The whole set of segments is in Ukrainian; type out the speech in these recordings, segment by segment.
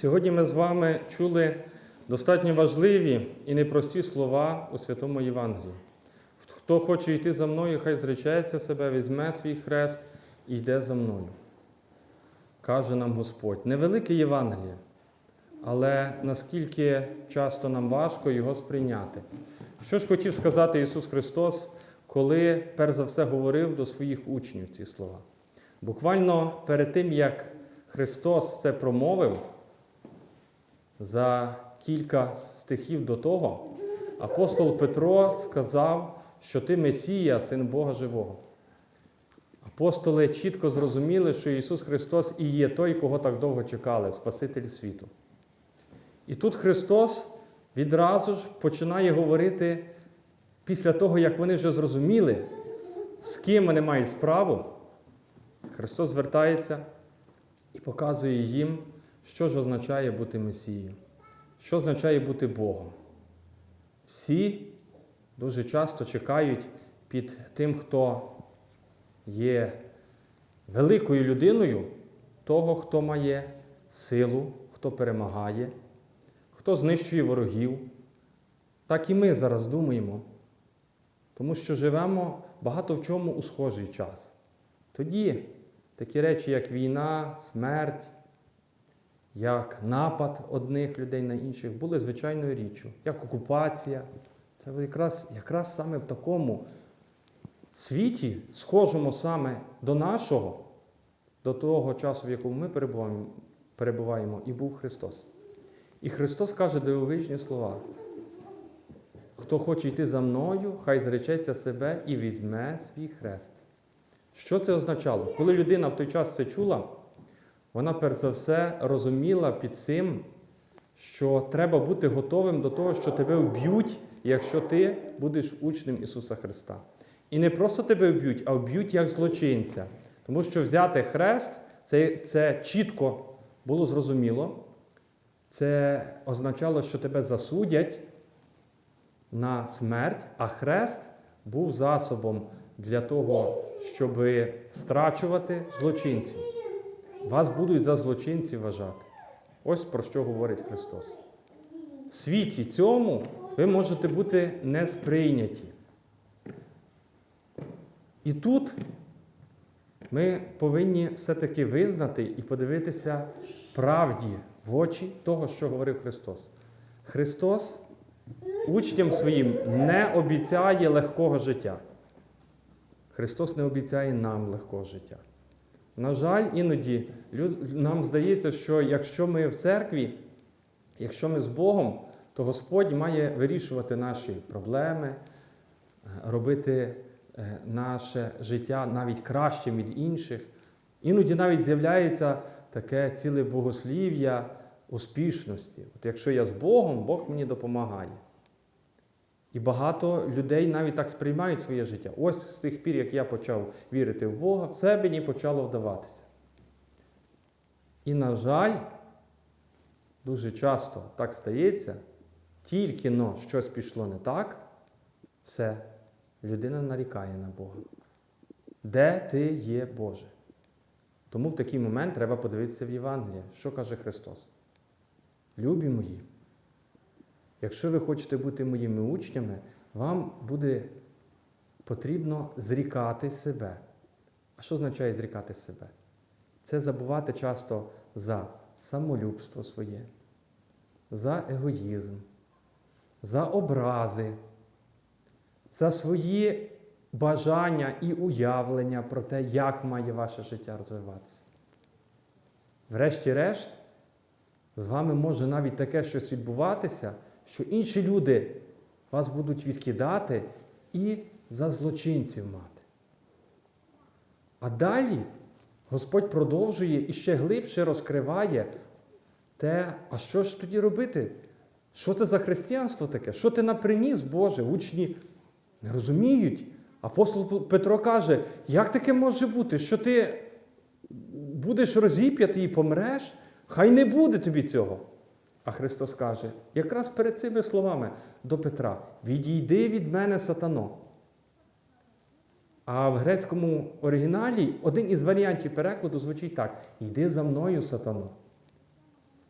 Сьогодні ми з вами чули достатньо важливі і непрості слова у Святому Євангелії. Хто хоче йти за мною, хай зречеться себе, візьме свій хрест і йде за мною. Каже нам Господь. Невелике Євангеліє, але наскільки часто нам важко його сприйняти. Що ж хотів сказати Ісус Христос, коли перш за все говорив до своїх учнів ці слова? Буквально перед тим, як Христос це промовив, за кілька стихів до того, апостол Петро сказав, що ти Месія, син Бога Живого. Апостоли чітко зрозуміли, що Ісус Христос і є той, кого так довго чекали, Спаситель світу. І тут Христос відразу ж починає говорити після того, як вони вже зрозуміли, з ким вони мають справу. Христос звертається і показує їм, що ж означає бути Месією, що означає бути Богом. Всі дуже часто чекають під тим, хто є великою людиною, того, хто має силу, хто перемагає, хто знищує ворогів. Так і ми зараз думаємо, тому що живемо багато в чому у схожий час. Тоді такі речі, як війна, смерть, як напад одних людей на інших, були звичайною річчю, як окупація. Це якраз, якраз саме в такому світі, схожому саме до нашого, до того часу, в якому ми перебуваємо, перебуваємо і був Христос. І Христос каже дивовижні слова. Хто хоче йти за мною, хай зречеться себе і візьме свій хрест. Що це означало? Коли людина в той час це чула, вона перш за все розуміла під цим, що треба бути готовим до того, що тебе вб'ють, якщо ти будеш учнем Ісуса Христа. І не просто тебе вб'ють, а вб'ють як злочинця. Тому що взяти хрест це, це чітко було зрозуміло. Це означало, що тебе засудять на смерть, а хрест був засобом для того, щоб страчувати злочинців. Вас будуть за злочинців вважати. Ось про що говорить Христос. В світі цьому ви можете бути не сприйняті. І тут ми повинні все-таки визнати і подивитися правді в очі того, що говорив Христос. Христос учням своїм не обіцяє легкого життя. Христос не обіцяє нам легкого життя. На жаль, іноді нам здається, що якщо ми в церкві, якщо ми з Богом, то Господь має вирішувати наші проблеми, робити наше життя навіть кращим від інших. Іноді навіть з'являється таке ціле богослів'я успішності. От якщо я з Богом, Бог мені допомагає. І багато людей навіть так сприймають своє життя. Ось з тих пір, як я почав вірити в Бога, все мені почало вдаватися. І, на жаль, дуже часто так стається, тільки но щось пішло не так, все, людина нарікає на Бога. Де ти є Боже? Тому в такий момент треба подивитися в Євангеліє, що каже Христос. Любі мої. Якщо ви хочете бути моїми учнями, вам буде потрібно зрікати себе. А що означає зрікати себе? Це забувати часто за самолюбство своє, за егоїзм, за образи, за свої бажання і уявлення про те, як має ваше життя розвиватися. Врешті-решт, з вами може навіть таке щось відбуватися що інші люди вас будуть відкидати і за злочинців мати. А далі Господь продовжує і ще глибше розкриває те, а що ж тоді робити? Що це за християнство таке? Що ти наприніс, Боже? Учні не розуміють. Апостол Петро каже, як таке може бути, що ти будеш розіп'ятий і помреш? Хай не буде тобі цього. А Христос каже, якраз перед цими словами до Петра: відійди від мене сатано. А в грецькому оригіналі один із варіантів перекладу звучить так: йди за мною сатано.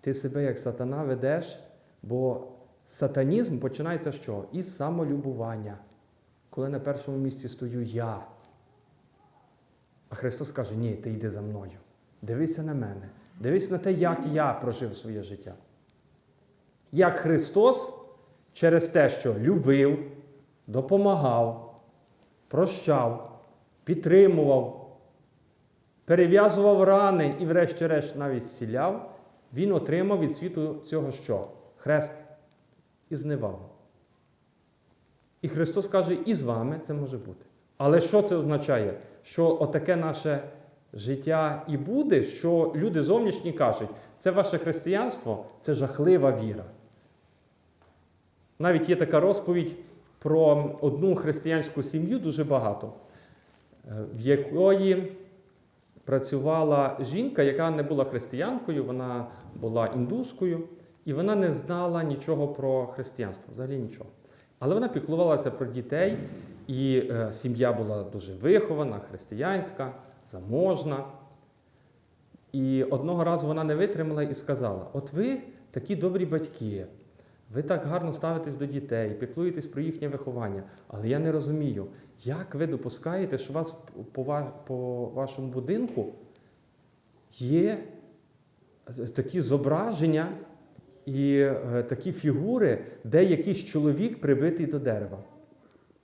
ти себе як сатана ведеш, бо сатанізм починається з чого? Із самолюбування. Коли на першому місці стою я. А Христос каже, ні, ти йди за мною. Дивися на мене. Дивись на те, як я прожив своє життя. Як Христос через те, що любив, допомагав, прощав, підтримував, перев'язував рани і, врешті-решт, навіть зціляв, він отримав від світу цього що? Хрест і зневагу. І Христос каже, і з вами це може бути. Але що це означає? Що отаке наше життя і буде, що люди зовнішні кажуть, це ваше християнство, це жахлива віра. Навіть є така розповідь про одну християнську сім'ю дуже багато, е, в якої працювала жінка, яка не була християнкою, вона була індускою, і вона не знала нічого про християнство, взагалі нічого. Але вона піклувалася про дітей, і е, сім'я була дуже вихована, християнська, заможна. І одного разу вона не витримала і сказала: От ви такі добрі батьки, ви так гарно ставитесь до дітей, піклуєтесь про їхнє виховання. Але я не розумію, як ви допускаєте, що у вас по, вашому будинку є такі зображення і е, такі фігури, де якийсь чоловік прибитий до дерева.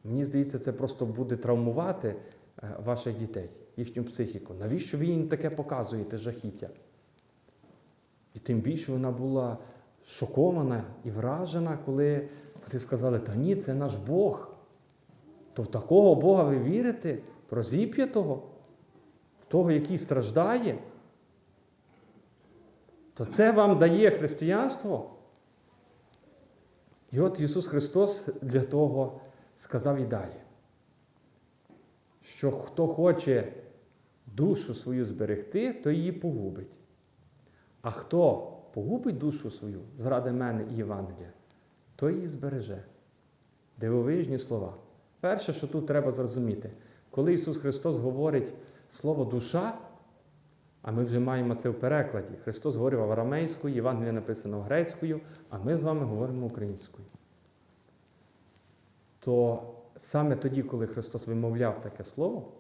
Мені здається, це просто буде травмувати е, ваших дітей, їхню психіку. Навіщо ви їм таке показуєте жахіття? І тим більше вона була шокована і вражена, коли вони сказали, та ні, це наш Бог. То в такого Бога ви вірите? В розіп'ятого? В того, який страждає? То це вам дає християнство? І от Ісус Христос для того сказав і далі, що хто хоче душу свою зберегти, то її погубить. А хто погубить душу свою заради мене і Євангелія, то її збереже. Дивовижні слова. Перше, що тут треба зрозуміти, коли Ісус Христос говорить слово душа, а ми вже маємо це в перекладі. Христос говорив арамейською, Євангелія написано грецькою, а ми з вами говоримо українською. То саме тоді, коли Христос вимовляв таке слово,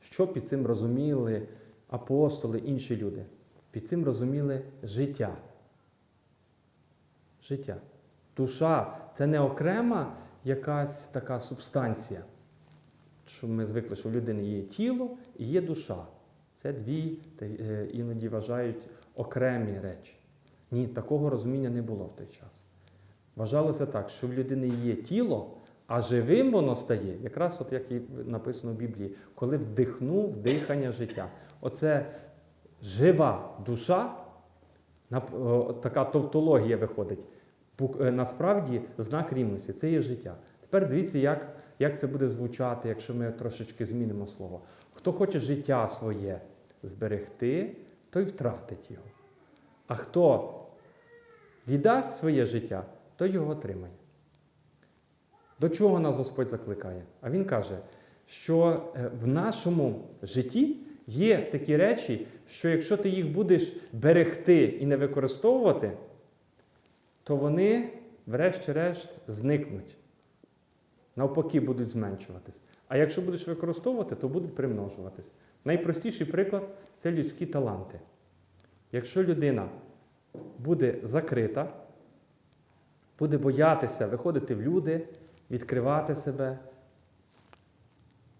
що під цим розуміли апостоли, інші люди? Під цим розуміли життя. Життя. Душа це не окрема якась така субстанція. Що ми звикли, що в людини є тіло і є душа. Це дві, е, іноді вважають окремі речі. Ні, такого розуміння не було в той час. Вважалося так, що в людини є тіло, а живим воно стає, якраз от як і написано в Біблії, коли вдихнув дихання життя. Оце жива душа, така тавтологія виходить. Е, Насправді знак рівності це є життя. Тепер дивіться, як, як це буде звучати, якщо ми трошечки змінимо слово. Хто хоче життя своє зберегти, той втратить його. А хто віддасть своє життя, той його отримає. До чого нас Господь закликає? А Він каже, що е, в нашому житті є такі речі, що якщо ти їх будеш берегти і не використовувати, то вони, врешті-решт, зникнуть. Навпаки, будуть зменшуватись. А якщо будеш використовувати, то будуть примножуватись. Найпростіший приклад це людські таланти. Якщо людина буде закрита, буде боятися виходити в люди, відкривати себе,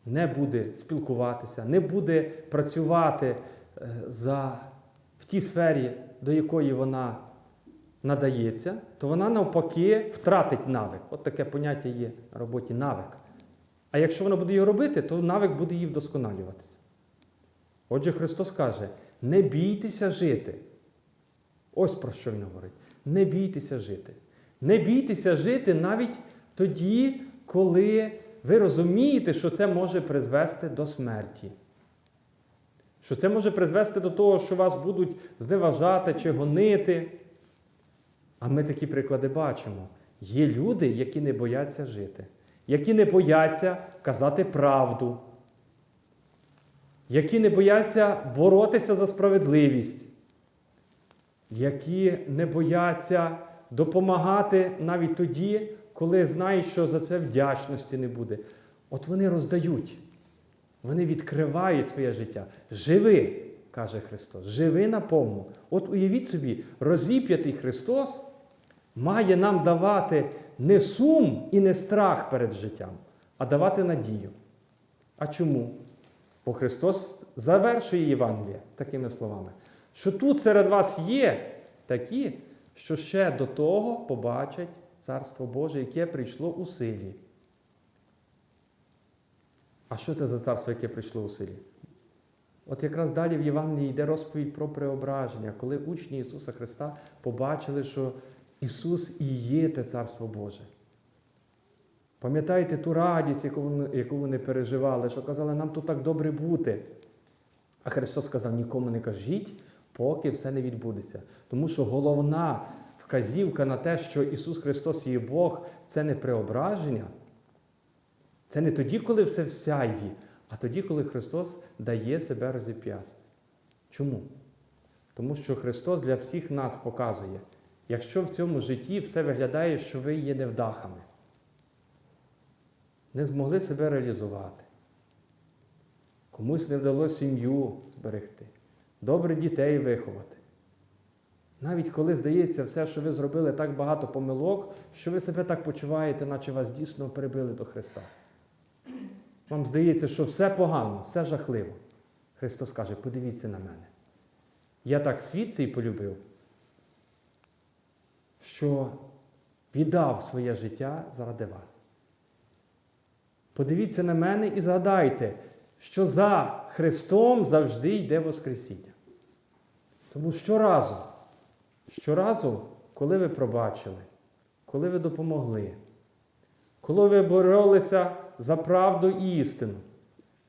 не буде спілкуватися, не буде працювати е, за, в тій сфері, до якої вона надається, то вона навпаки втратить навик. От таке поняття є на роботі навик. А якщо вона буде його робити, то навик буде її вдосконалюватися. Отже, Христос каже: не бійтеся жити. Ось про що Він говорить. Не бійтеся жити. Не бійтеся жити навіть тоді, коли ви розумієте, що це може призвести до смерті. Що це може призвести до того, що вас будуть зневажати чи гонити. А ми такі приклади бачимо. Є люди, які не бояться жити, які не бояться казати правду, які не бояться боротися за справедливість. які не бояться допомагати навіть тоді, коли знають, що за це вдячності не буде. От вони роздають, вони відкривають своє життя. Живи, каже Христос, живи наповну. От уявіть собі, розіп'ятий Христос має нам давати не сум і не страх перед життям, а давати надію. А чому? Бо Христос завершує Євангеліє такими словами, що тут серед вас є такі, що ще до того побачать Царство Боже, яке прийшло у силі. А що це за царство, яке прийшло у силі? От якраз далі в Євангелії йде розповідь про преображення, коли учні Ісуса Христа побачили, що Ісус і є те Царство Боже. Пам'ятаєте ту радість, яку вони, переживали, що казали, нам тут так добре бути. А Христос сказав, нікому не кажіть, поки все не відбудеться. Тому що головна вказівка на те, що Ісус Христос є Бог, це не преображення. Це не тоді, коли все в сяйві, а тоді, коли Христос дає себе розіп'ясти. Чому? Тому що Христос для всіх нас показує, якщо в цьому житті все виглядає, що ви є невдахами, не змогли себе реалізувати, комусь не вдалося сім'ю зберегти, добре дітей виховати. Навіть коли здається все, що ви зробили так багато помилок, що ви себе так почуваєте, наче вас дійсно прибили до Христа. Вам здається, що все погано, все жахливо. Христос каже, подивіться на мене. Я так світ цей полюбив, що віддав своє життя заради вас. Подивіться на мене і згадайте, що за Христом завжди йде Воскресіння. Тому щоразу, щоразу, коли ви пробачили, коли ви допомогли, коли ви боролися за правду і істину,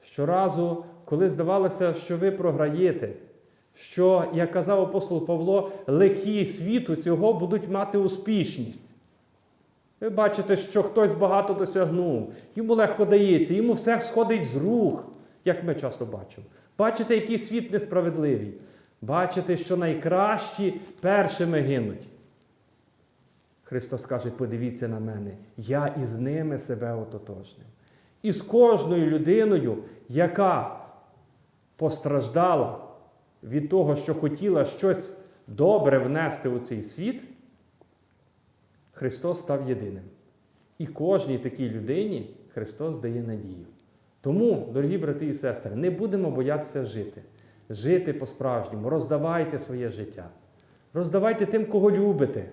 щоразу, коли здавалося, що ви програєте, що, як казав апостол Павло, лихі світу цього будуть мати успішність. Ви бачите, що хтось багато досягнув, йому легко дається, йому все сходить з рук, як ми часто бачимо. Бачите, який світ несправедливий. Бачите, що найкращі першими гинуть. Христос каже, подивіться на мене, я із ними себе ототожнив. І з кожною людиною, яка постраждала від того, що хотіла щось добре внести у цей світ, Христос став єдиним. І кожній такій людині Христос дає надію. Тому, дорогі брати і сестри, не будемо боятися жити. Жити по-справжньому, роздавайте своє життя. Роздавайте тим, кого любите.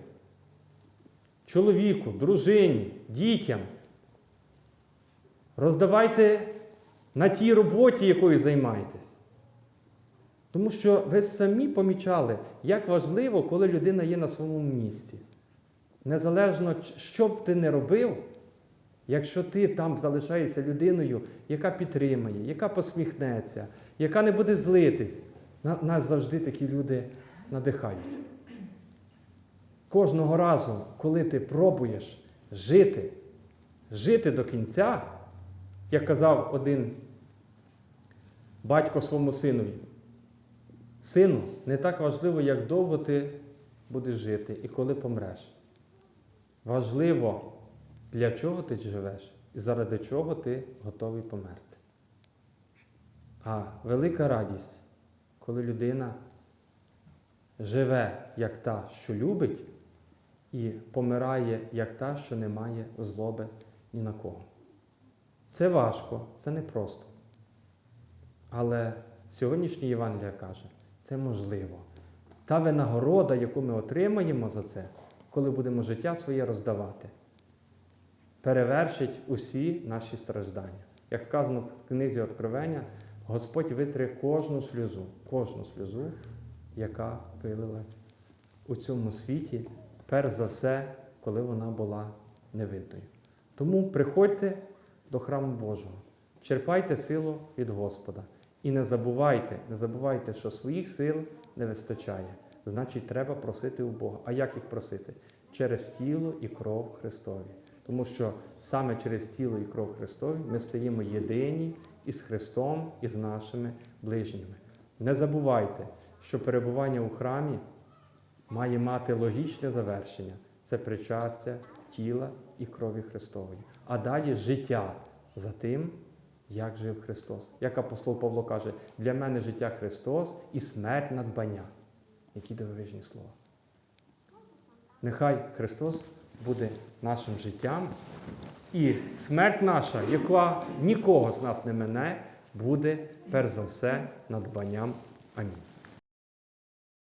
Чоловіку, дружині, дітям. Роздавайте на тій роботі, якою займаєтесь. Тому що ви самі помічали, як важливо, коли людина є на своєму місці. Незалежно, що б ти не робив, якщо ти там залишаєшся людиною, яка підтримає, яка посміхнеться, яка не буде злитись, нас завжди такі люди надихають. Кожного разу, коли ти пробуєш жити, жити до кінця, як казав один батько своєму синові, сину, не так важливо, як довго ти будеш жити і коли помреш. Важливо, для чого ти живеш і заради чого ти готовий померти. А велика радість, коли людина живе як та, що любить, і помирає як та, що не має злоби ні на кого. Це важко, це непросто. Але сьогоднішній Євангелія каже, це можливо. Та винагорода, яку ми отримаємо за це, коли будемо життя своє роздавати, перевершить усі наші страждання. Як сказано в книзі Откровення, Господь витре кожну сльозу, кожну сльозу, яка вилилась у цьому світі, перш за все, коли вона була невидною. Тому приходьте до храму Божого, черпайте силу від Господа. І не забувайте, не забувайте, що своїх сил не вистачає. Значить, треба просити у Бога. А як їх просити? Через тіло і кров Христові. Тому що саме через тіло і кров Христові ми стаємо єдині із Христом і з нашими ближніми. Не забувайте, що перебування у храмі має мати логічне завершення. Це причастя тіла і крові Христової. А далі життя за тим, як жив Христос. Як апостол Павло каже, для мене життя Христос і смерть надбання. Які дивовижні слова. Нехай Христос буде нашим життям, і смерть наша, яка нікого з нас не мине, буде перш за все надбанням. Амінь.